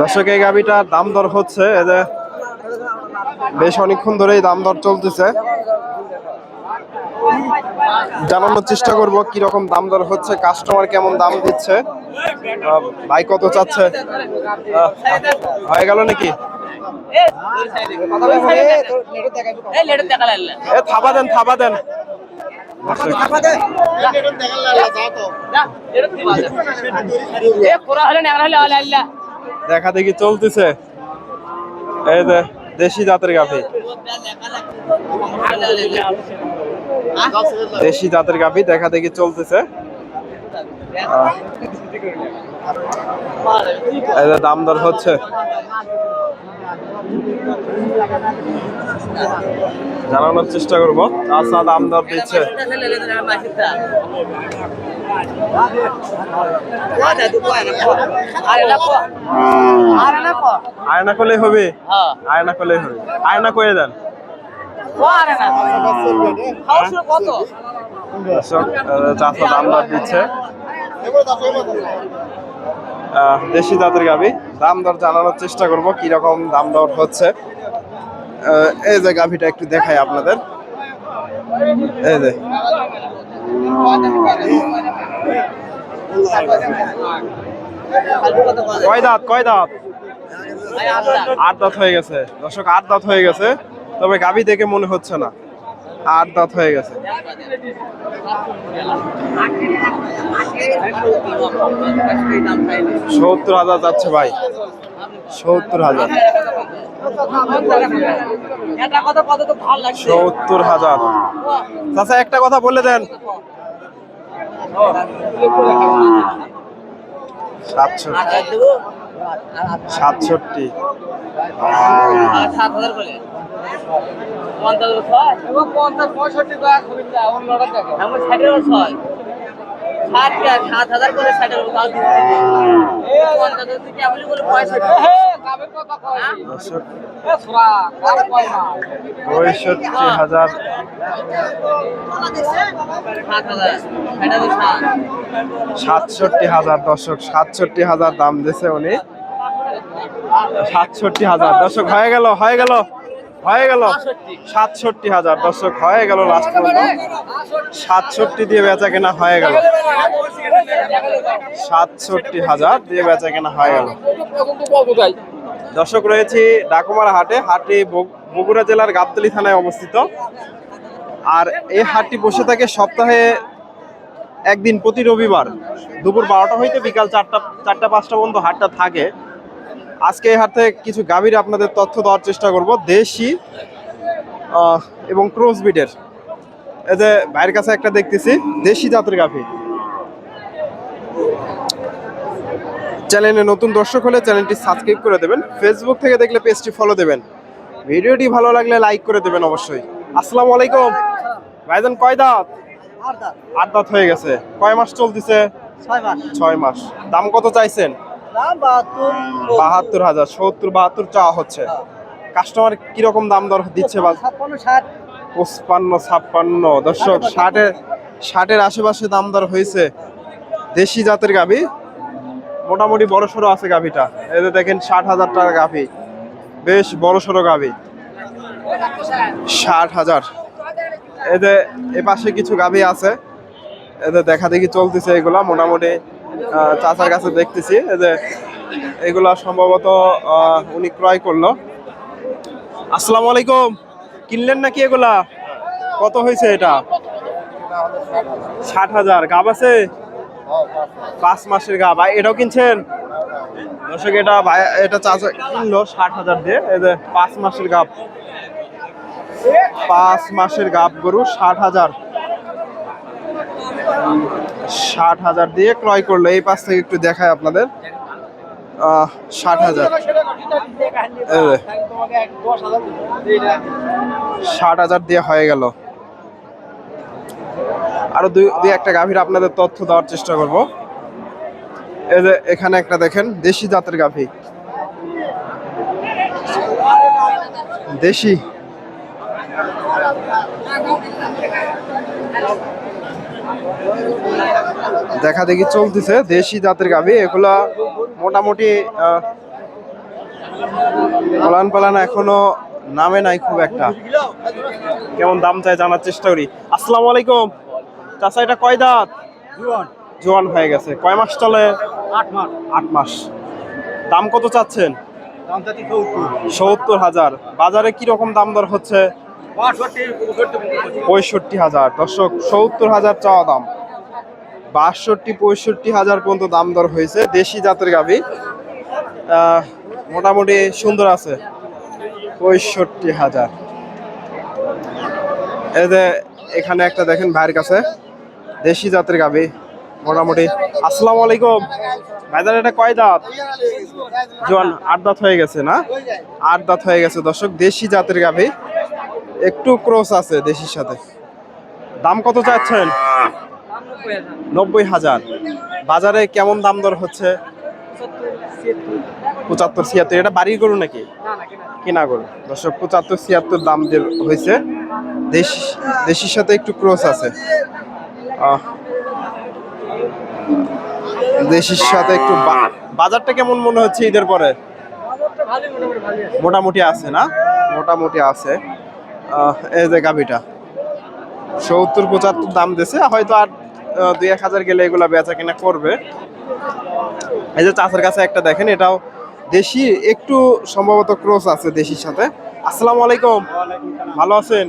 দর্শক এই গাভিটার দাম দর হচ্ছে। বেশ অনেকক্ষণ ধরেই দাম দর চলতেছে। জানানোর চেষ্টা করব কি রকম দাম দর হচ্ছে কাস্টমার কেমন দাম দিচ্ছে। ভাই কত চাচ্ছে? হয়ে গেল নাকি? এ থাবা দেন থাবা দেন। দেখা দেখি চলতেছে। এই যে দেশি জাতের গাভি। দেশি জাতের গাভি দেখা দেখি চলতেছে। দাম দর হচ্ছে। জানানোর চেষ্টা করব। আচ্ছা দাম দর দিচ্ছে। আয়না করলে হবে? আয়না করলে হবে। আয়না করে দেন। দাম দিচ্ছে। দেশি জাতের গাভি। দাম দর জানানোর চেষ্টা করব কি রকম দাম দর হচ্ছে। এই যে গাভিটা একটু দেখাই আপনাদের। এই যে। কয় দাঁত কয় দাঁত? আট দাঁত হয়ে গেছে। দর্শক, আট দাঁত হয়ে গেছে। তবে গাভি দেখে মনে হচ্ছে না। আট দাঁত হয়ে গেছে। সত্তর হাজার যাচ্ছে ভাই। সত্তর হাজার। সত্তর হাজার। চাচা, একটা কথা বলে দেন। সাতষট্টি। সাতষট্টি। সাত হাজার করে ষাটের তাও দর্শক, পঁয়ষট্টি? হাজার। সাতষট্টি হাজার দর্শক সাতষট্টি হাজার দাম দিছে উনি। সাতষট্টি হাজার। দর্শক হয়ে গেল হয়ে গেল। হয়ে গেল সাতষট্টি। হাজার দর্শক হয়ে গেল লাস্ট পর্যন্ত সাতষট্টি দিয়ে বেচা কেনা হয়ে গেল। সাতষট্টি হাজার দিয়ে বেচা কেনা হয়ে গেল। দর্শক রয়েছি ডাকুমার হাটে হাটটি বগ- বগুড়া জেলার গাবতলি থানায় অবস্থিত। আর এই হাটটি বসে থাকে সপ্তাহে একদিন প্রতি রবিবার। দুপুর বারোটা হইতে বিকাল চারটা চারটা পাঁচটা পর্যন্ত হাটটা থাকে। আজকে এই হাট থেকে কিছু গাভীর আপনাদের তথ্য দেওয়ার চেষ্টা করব। দেশি এবং ক্রস বিটের এই যে ভাইয়ের কাছে একটা দেখতেছি দেশি জাতের গাভী। চ্যানেলে নতুন দর্শক হলে চ্যানেলটি সাবস্ক্রাইব করে দেবেন। ফেসবুক থেকে দেখলে পেজটি ফলো দেবেন। ভিডিওটি ভালো লাগলে লাইক করে দেবেন অবশ্যই। আসসালামু আলাইকুম। ভাইজান কয় দাঁত। আট দাঁত হয়ে গেছে। কয় মাস চলতেছে? ছয় মাস। ছয় মাস। দাম কত চাইছেন? বাহাত্তর হাজার সত্তর বাহাত্তর চাওয়া হচ্ছে। কাস্টমার কীরকম দাম দর দিচ্ছে বা পঁচপান্ন ছাপ্পান্ন। দর্শক ষাটের ষাটের আশেপাশে দাম দর হয়েছে দেশি জাতের গাভী। মোটামুটি বড় সড়ো আছে গাভীটা। যে দেখেন ষাট হাজার টাকা গাভী। বেশ বড় সড়ো গাভী। ষাট হাজার। যে এ পাশে কিছু গাভী আছে। এদের দেখা দেখি চলতেছে এগুলা। মোটামুটি চাচার কাছে দেখতেছি যে এগুলা সম্ভবত উনি ক্রয় করল। আসসালামু আলাইকুম। কিনলেন নাকি এগুলা? কত হয়েছে এটা? ষাট হাজার। গাব আছে? পাঁচ মাসের গা ভাই, এটাও কিনছেন? দর্শক, এটা ভাই, এটা চাচা কিনলো ষাট হাজার দিয়ে। পাঁচ মাসের গাব। পাঁচ মাসের গাব গরু ষাট হাজার। ষাট হাজার দিয়ে ক্রয় করল। এই পাশ থেকে একটু দেখায় আপনাদের। ষাট হাজার। ষাট হাজার দিয়ে হয়ে গেল। আরও দুই একটা গাভীর আপনাদের তথ্য দেওয়ার চেষ্টা করব। এই এখানে একটা দেখেন, দেশি জাতের গাভী। দেশি। দেখা দেখি চলতেছে দেশি জাতের গাভী। এগুলা মোটামুটি পালান পালান এখনও নামে নাই খুব একটা। কেমন দাম চাই জানার চেষ্টা করি। আসসালামু আলাইকুম। চাচা এটা কয় দাঁত? জোয়ান। হয়ে গেছে। কয় মাস চলে? আট মাস। আট মাস। দাম কত চাচ্ছেন? সত্তর। হাজার। বাজারে কি রকম দাম দর হচ্ছে? পঁয়ষট্টি। পঁয়ষট্টি হাজার। দর্শক সত্তর হাজার চাওয়া দাম। বাষট্টি, পঁয়ষট্টি হাজার পর্যন্ত দাম দর হয়েছে দেশি জাতের গাভি। মোটামুটি সুন্দর আছে। পঁয়ষট্টি হাজার। এই যে এখানে একটা দেখেন ভাইয়ের কাছে দেশি জাতের গাভি। মোটামুটি। আসসালামু আলাইকুম। ভাইজান, এটা কয় দাঁত জোয়ান, আট দাঁত হয়ে গেছে না? আট দাঁত হয়ে গেছে। দর্শক, দেশি জাতের গাভি। একটু ক্রস আছে দেশির সাথে। দাম কত চাচ্ছেন? নব্বই হাজার। বাজারে কেমন দাম দর হচ্ছে? পঁচাত্তর ছিয়াত্তর। এটা বাড়ির গরু নাকি? কেনা গরু। দর্শক, পঁচাত্তর ছিয়াত্তর দাম হয়েছে, দেশ, দেশির সাথে একটু ক্রস আছে। দেশির সাথে একটু বাজারটা কেমন মনে হচ্ছে ঈদের পরে? মোটামুটি আছে না? মোটামুটি আছে। এই যে গাভিটা। সত্তর পঁচাত্তর দাম দিছে হয়তো আর দুই এক হাজার গেলে এগুলা বেচা কিনা করবে। এই যে চাষের কাছে একটা দেখেন এটাও দেশি একটু সম্ভবত ক্রস আছে দেশির সাথে। আসসালামু আলাইকুম। ভালো আছেন?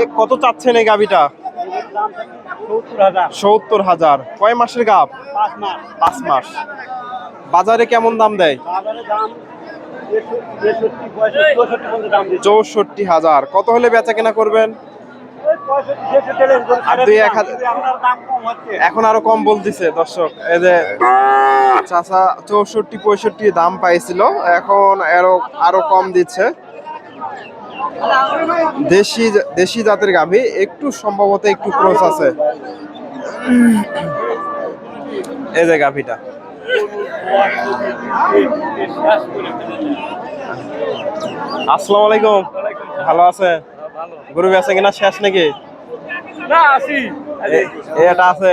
এ কত চাচ্ছেন এই গাভিটা? সত্তর হাজার। কয় মাসের গাভ? পাঁচ মাস। বাজারে কেমন দাম দেয়? চৌষট্টি হাজার। কত হলে বেচা কিনা করবেন? এখন আরও কম বলতেছে, দর্শক। এই যে চাচা চৌষট্টি পঁয়ষট্টি দাম পাইছিল, এখন আরও আরও কম দিচ্ছে। দেশি দেশি জাতের গাভী, একটু সম্ভবত একটু ক্রস আছে। এই যে গাভীটা। আসসালামু আলাইকুম। ভালো আছে গরু বেচা কিনা শেষ নাকি? না আসি এ- এটা আছে।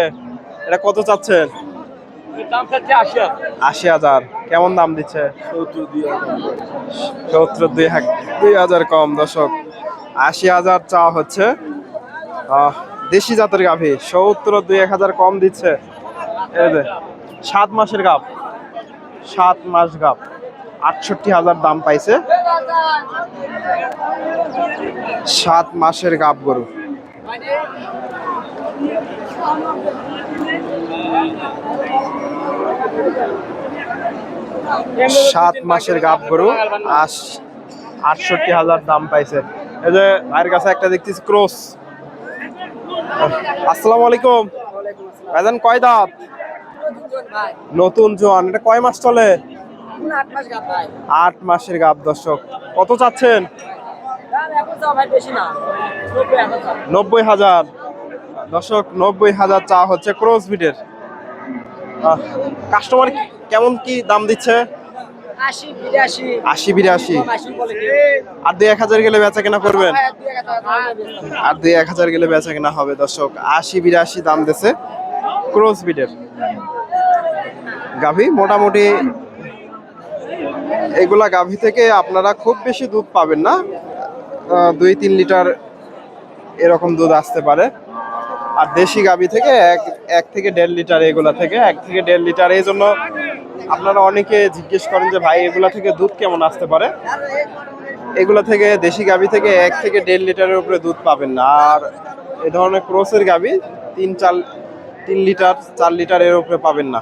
এটা কত চাচ্ছেন? আশি হাজার। কেমন দাম দিচ্ছে? সত্তর দুই দুই হাজার কম দশক আশি হাজার চা হচ্ছে। আহ, দেশি জাতের গাভী। সত্তর দুই এক হাজার কম দিচ্ছে। এই যে সাত মাসের গাভ। সাত মাস গাভ। আটষট্টি হাজার দাম পাইছে। সাত মাসের গাভ গরু। সাত মাসের গাভ গরু আশ আটষট্টি হাজার দাম পাইছে। এই যে ভাইয়ের কাছে একটা দেখতেছি ক্রস। আসসালামু আলাইকুম। ভাইজান কয় দাঁত? নতুন জোয়ান এটা কয় মাস চলে? আট মাসের গাভ দর্শক। কত চাচ্ছেন? নব্বই হাজার দর্শক নব্বই হাজার চা হচ্ছে ক্রস বিটের। কাস্টমার কেমন কি দাম দিচ্ছে? আশি বিরাশি। আর দুই এক হাজার গেলে বেচা কেনা করবেন। আর দুই এক হাজার গেলে বেচা কেনা হবে দর্শক। আশি বিরাশি দাম দিছে ক্রস বিটের। গাভী মোটামুটি এগুলা গাভী থেকে আপনারা খুব বেশি দুধ পাবেন না। দুই তিন লিটার এরকম দুধ আসতে পারে। আর দেশি গাভী থেকে এক এক থেকে দেড় লিটার এগুলা থেকে, এক থেকে দেড় লিটার, এই জন্য আপনারা অনেকে জিজ্ঞেস করেন যে, ভাই, এগুলা থেকে দুধ কেমন আসতে পারে? এগুলা থেকে, দেশি গাভী থেকে এক থেকে দেড় লিটারের উপরে দুধ পাবেন না। আর এ ধরনের ক্রোসের গাভী তিন চার তিন লিটার, চার লিটার এর উপরে পাবেন না।